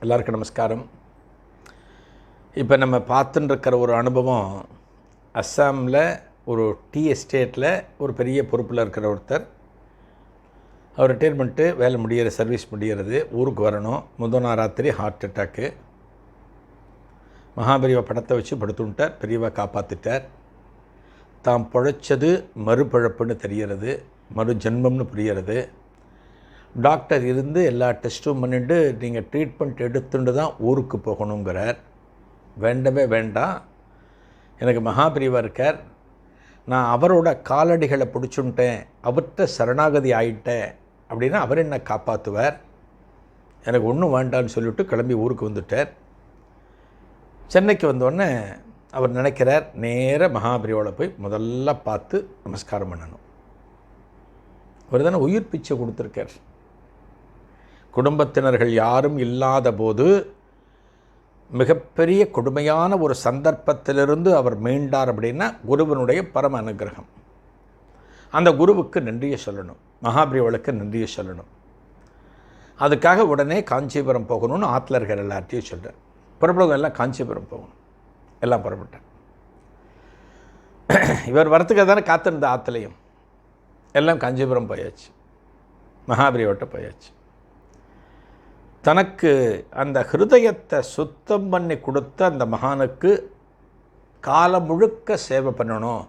எல்லாருக்கும் நமஸ்காரம். இப்போ நம்ம பார்த்துட்டுருக்கிற ஒரு அனுபவம் அஸ்ஸாமில் ஒரு டீ எஸ்டேட்டில் ஒரு பெரிய பொறுப்பில் இருக்கிற ஒருத்தர். அவர் ரிட்டையர்மெண்ட்டு வேலை முடிகிற சர்வீஸ் முடிகிறது ஊருக்கு வரணும். முதல் நாள் ராத்திரி ஹார்ட் அட்டாக்கு மகாபெரிவா படத்தை வச்சு படுத்துட்டார் பெரியவா காப்பாற்றிட்டார் தாம் பிழைச்சது மறுபிழப்புன்னு தெரிகிறது மறு ஜென்மம்னு புரியறது டாக்டர் இருந்து எல்லா டெஸ்ட்டும் பண்ணிட்டு நீங்கள் ட்ரீட்மெண்ட் எடுத்துட்டு தான் ஊருக்கு போகணுங்கிறார். வேண்டவே வேண்டாம். எனக்கு மகாபிரிவா இருக்கார். நான் அவரோட காலடிகளை பிடிச்சுட்டேன். அவர்கிட்ட சரணாகதி ஆயிட்டேன். அப்படின்னா அவர் என்ன காப்பாற்றுவார் எனக்கு ஒன்றும் வேண்டான்னு சொல்லிவிட்டு கிளம்பி ஊருக்கு வந்துட்டார். சென்னைக்கு வந்தோடனே அவர் நினைக்கிறார் நேராக மகாபிரியோட போய் முதல்ல பார்த்து நமஸ்காரம் பண்ணணும். அவர் தானே உயிர் பிச்சை கொடுத்துருக்கார். குடும்பத்தினர்கள் யாரும் இல்லாத போது மிகப்பெரிய கொடுமையான ஒரு சந்தர்ப்பத்திலிருந்து அவர் மீண்டார் அப்படின்னா குருவனுடைய பரம அனுகிரகம். அந்த குருவுக்கு நன்றியை சொல்லணும். மகாபிரிவளுக்கு நன்றியை சொல்லணும். அதுக்காக உடனே காஞ்சிபுரம் போகணும்னு ஆற்றுல இருக்கிற எல்லார்ட்டையும் சொல்கிறேன் புறப்படுவங்க எல்லாம் காஞ்சிபுரம் போகணும். எல்லாம் புறப்பட்டேன் இவர் வரத்துக்கு தானே காத்திருந்த ஆற்றுலையும் எல்லாம் காஞ்சிபுரம் போயாச்சு. மகாபிரியோட்ட போயாச்சு. தனக்கு அந்த ஹிருதயத்தை சுத்தம் பண்ணி கொடுத்த அந்த மகானுக்கு காலம் முழுக்க சேவை பண்ணணும்.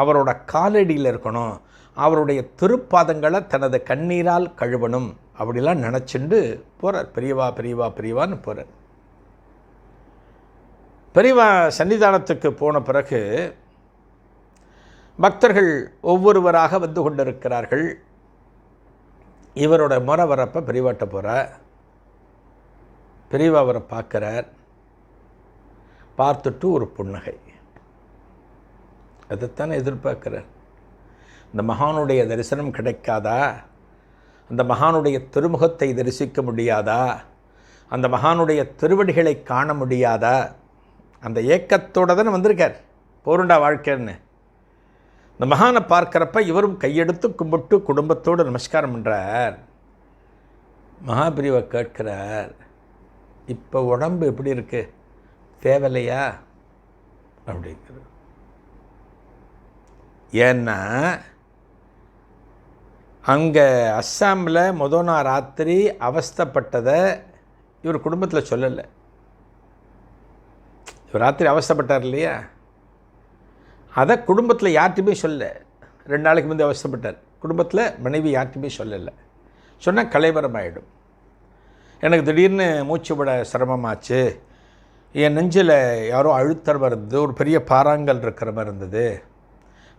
அவரோட காலடியில் இருக்கணும். அவருடைய திருப்பாதங்களை தனது கண்ணீரால் கழுவணும். அப்படிலாம் நினச்சிண்டு போகிறார் பெரியவா பெரியவா பெரியவான்னு போகிறார் பெரியவா சன்னிதானத்துக்கு போன பிறகு பக்தர்கள் ஒவ்வொருவராக வந்து கொண்டிருக்கிறார்கள். இவரோட முறை வரப்போ பெரியவாட்ட போகிறார் பெரியவா அவரை பார்க்குறார். பார்த்துட்டு ஒரு புன்னகை. அதைத்தானே எதிர்பார்க்குறார். இந்த மகானுடைய தரிசனம் கிடைக்காதா? அந்த மகானுடைய திருமுகத்தை தரிசிக்க முடியாதா? அந்த மகானுடைய திருவடிகளை காண முடியாதா? அந்த ஏக்கத்தோடு தானே வந்திருக்கார். போருண்டா வாழ்க்கைன்னு. இந்த மகானை பார்க்குறப்ப இவரும் கையெடுத்து கும்பிட்டு குடும்பத்தோடு நமஸ்காரம் பண்ணுறார் மகாபிரிவை கேட்கிறார் இப்போ உடம்பு எப்படி இருக்குது தேவையில்லையா? அப்படிங்கிறது. ஏன்னா அங்கே அஸ்ஸாமில் மொதல் நாள் ராத்திரி அவஸ்தப்பட்டதை இவர் குடும்பத்தில் சொல்லலை. இவர் ராத்திரி அவஸ்தப்பட்டார் இல்லையா? அதை குடும்பத்தில் யார்கிட்டையுமே சொல்ல ரெண்டு நாளைக்கு முந்தைய அவஸ்தப்பட்டார். குடும்பத்தில் மனைவி யார்கிட்டையுமே சொல்லலை. சொன்னால் கலைவரம் ஆகிடும் எனக்கு திடீர்னு மூச்சு விட சிரமமாச்சு. என் நெஞ்சில் யாரோ அழுத்தற மாதிரி இருந்தது ஒரு பெரிய பாறாங்கல் இருக்கிற மாதிரி இருந்தது.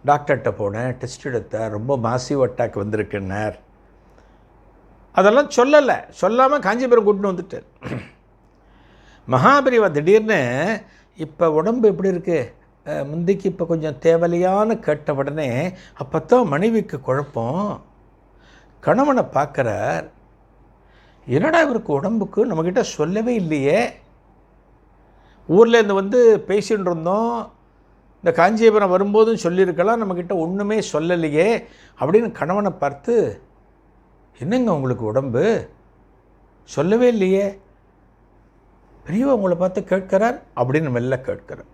டாக்டர்கிட்ட போனேன் டெஸ்ட் எடுத்தேன் ரொம்ப மாசிவ் அட்டாக் வந்திருக்குன்னார். அதெல்லாம் சொல்லலை. சொல்லாமல் காஞ்சிபுரம் கூட்டின்னு வந்துட்டு மகாபிரிவா திடீர்னு இப்போ உடம்பு எப்படி இருக்குது முந்திக்கு இப்போ கொஞ்சம் தேவையான கேட்ட உடனே அப்போ தான் மனைவிக்கு குழப்பம். கணவனை பார்க்குறார் என்னடா இவருக்கு உடம்புக்கு? நம்மக்கிட்ட சொல்லவே இல்லையே. ஊர்லேருந்து வந்து பேசிகிட்டு இருந்தோம். இந்த காஞ்சிபுரம் வரும்போதும் சொல்லியிருக்கலாம். நம்மக்கிட்ட ஒன்றுமே சொல்லலையே அப்படின்னு கணவனை பார்த்து என்னங்க உங்களுக்கு உடம்பு? சொல்லவே இல்லையே. பெரியவா உங்களை பார்த்து கேட்கிறார் அப்படின்னு மெல்ல கேட்கிறார்.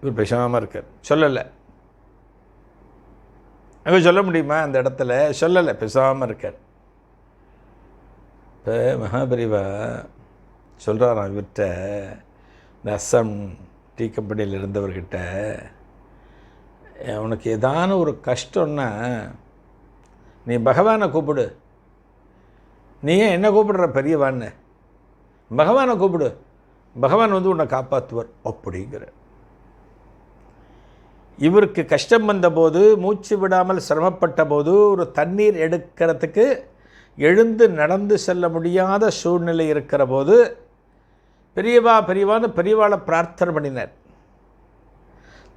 இவர் பேசாமல் இருக்கார். சொல்லலை. அங்கே சொல்ல முடியுமா? அந்த இடத்துல சொல்லலை. பேசாமல் இருக்கார். இப்போ மகாபரிவா சொல்கிறாராம் இவர்கிட்ட இந்த அஸ்ஸாம் டீ கம்பெனியில் இருந்தவர்கிட்ட உனக்கு ஏதான ஒரு கஷ்டம்னா நீ பகவானை கூப்பிடு. நீ ஏன் என்ன கூப்பிடுற பெரியவான்னு? பகவானை கூப்பிடு. பகவான் வந்து உன்னை காப்பாற்றுவார் அப்படிங்கிற இவருக்கு கஷ்டம் வந்தபோது மூச்சு விடாமல் சிரமப்பட்ட போது ஒரு தண்ணீர் எடுக்கிறதுக்கு எழுந்து நடந்து செல்ல முடியாத சூழ்நிலை இருக்கிற போது பெரியவா பெரியவான்னு பெரியவாளை பிரார்த்தனை பண்ணினார்.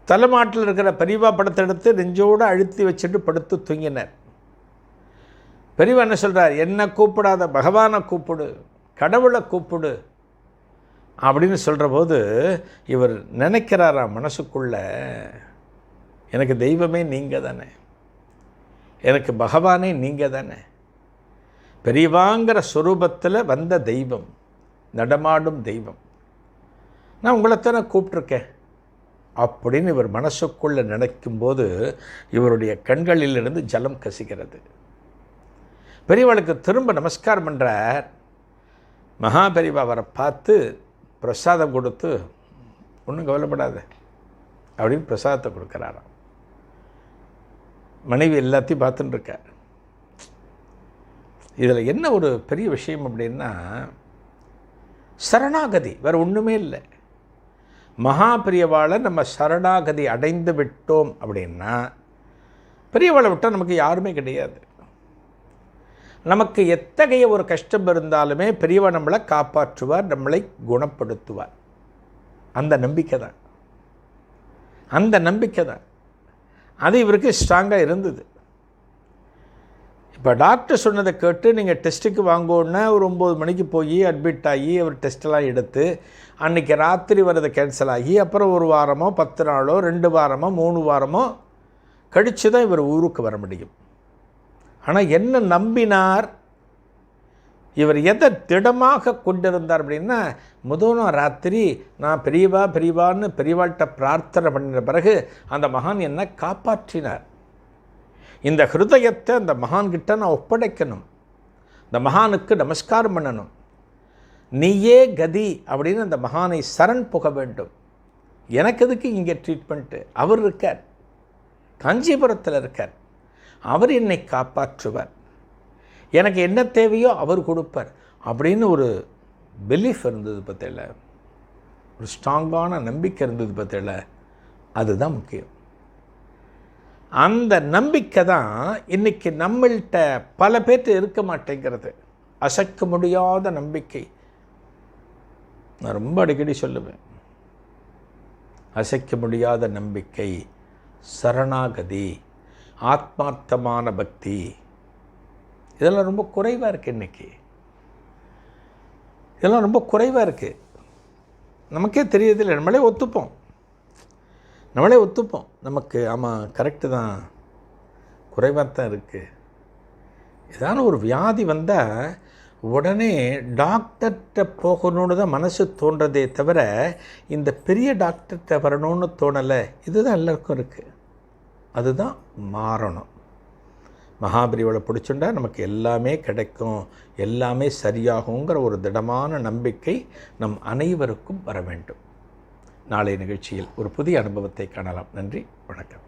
தலைமாட்டில் இருக்கிற பெரியவா படத்தை எடுத்து நெஞ்சோடு அழுத்தி வச்சுட்டு படுத்து தூங்கினார். பெரியவா என்ன சொல்கிறார் என்னை கூப்பிடாத பகவானை கூப்பிடு கடவுளை கூப்பிடு அப்படின்னு சொல்கிற போது இவர் நினைக்கிறாரா மனசுக்குள்ள எனக்கு தெய்வமே நீங்கள் தானே எனக்கு பகவானே நீங்கள் தானே பெரியவாங்கிற சொரூபத்தில் வந்த தெய்வம் நடமாடும் தெய்வம். நான் உங்களைத்தானே கூப்பிட்ருக்கேன் அப்படின்னு இவர் மனசுக்குள்ளே நினைக்கும்போது இவருடைய கண்களிலிருந்து ஜலம் கசிகிறது. பெரியவளுக்கு திரும்ப நமஸ்காரம் பண்ணுறார் மகா பெரியவா அவரை பார்த்து பிரசாதம் கொடுத்து ஒன்றும் கவலைப்படாத அப்படின்னு பிரசாதத்தை கொடுக்குறாராம். மனைவி எல்லாத்தையும் பார்த்துட்டுருக்கார் இதில் என்ன ஒரு பெரிய விஷயம் அப்படின்னா சரணாகதி வேறு ஒன்றுமே இல்லை. மகா பெரியவாளை நம்ம சரணாகதி அடைந்து விட்டோம் அப்படின்னா பெரியவாளை விட்டால் நமக்கு யாருமே கிடையாது. நமக்கு எத்தகைய ஒரு கஷ்டம் இருந்தாலுமே பெரியவா நம்மளை காப்பாற்றுவார் நம்மளை குணப்படுத்துவார். அந்த நம்பிக்கை தான். அந்த நம்பிக்கை தான். அது இவருக்கு ஸ்ட்ராங்காக இருந்தது. இப்போ டாக்டர் சொன்னதை கேட்டு நீங்கள் டெஸ்ட்டுக்கு வாங்கோன்னே ஒரு ஒம்பது மணிக்கு போய் அட்மிட் ஆகி அவர் டெஸ்ட்டெல்லாம் எடுத்து அன்றைக்கி ராத்திரி வரதை கேன்சல் ஆகி அப்புறம் ஒரு வாரமோ பத்து நாளோ ரெண்டு வாரமோ மூணு வாரமோ கழித்து தான் இவர் ஊருக்கு வர முடியும். ஆனால் என்ன நம்பினார்? இவர் எதை திடமாக கொண்டிருந்தார் அப்படின்னா முதல் நாள் ராத்திரி நான் பெரியவா பெரியவான்னு பெரியவாள்கிட்ட பிரார்த்தனை பண்ணின பிறகு அந்த மகான் என்னை காப்பாற்றினார். இந்த ஹிருதயத்தை அந்த மகான்கிட்ட நான் ஒப்படைக்கணும். இந்த மகானுக்கு நமஸ்காரம் பண்ணணும். நீயே கதி அப்படின்னு அந்த மகானை சரண் புக வேண்டும். எனக்கு எதுக்கு இங்கே ட்ரீட்மெண்ட்டு அவர் இருக்கார். காஞ்சிபுரத்தில் இருக்கார். அவர் என்னை காப்பாற்றுவார். எனக்கு என்ன தேவையோ அவர் கொடுப்பார் அப்படின்னு ஒரு பிலீஃப் இருந்தது பற்றில ஒரு ஸ்ட்ராங்கான நம்பிக்கை இருந்தது பற்றில அதுதான் முக்கியம். அந்த நம்பிக்கை தான் இன்றைக்கி நம்மள்கிட்ட பல பேர்த்து இருக்க மாட்டேங்கிறது. அசைக்க முடியாத நம்பிக்கை. நான் ரொம்ப அடிக்கடி சொல்லுவேன். அசைக்க முடியாத நம்பிக்கை சரணாகதி ஆத்மார்த்தமான பக்தி. இதெல்லாம் ரொம்ப குறைவாக இருக்குது இன்றைக்கி இதெல்லாம் ரொம்ப குறைவாக இருக்குது நமக்கே தெரியதில்லை நம்மளே ஒத்துப்போம். நம்மளே ஒத்துப்போம். நமக்கு ஆமாம் கரெக்டு தான். குறைவாக தான் இருக்குது ஏதான ஒரு வியாதி வந்தால் உடனே டாக்டர்கிட்ட போகணுன்னு தான் மனசு தோன்றதே தவிர இந்த பெரிய டாக்டர்கிட்ட வரணும்னு தோணலை. இதுதான் எல்லாருக்கும் இருக்குது அதுதான் மாறணும். மகாபரிவளை பிடிச்சுண்டா நமக்கு எல்லாமே கிடைக்கும். எல்லாமே சரியாகுங்கிற ஒரு திடமான நம்பிக்கை நம் அனைவருக்கும் வர வேண்டும். நாளைய நிகழ்ச்சியில் ஒரு புதிய அனுபவத்தை காணலாம். நன்றி வணக்கம்.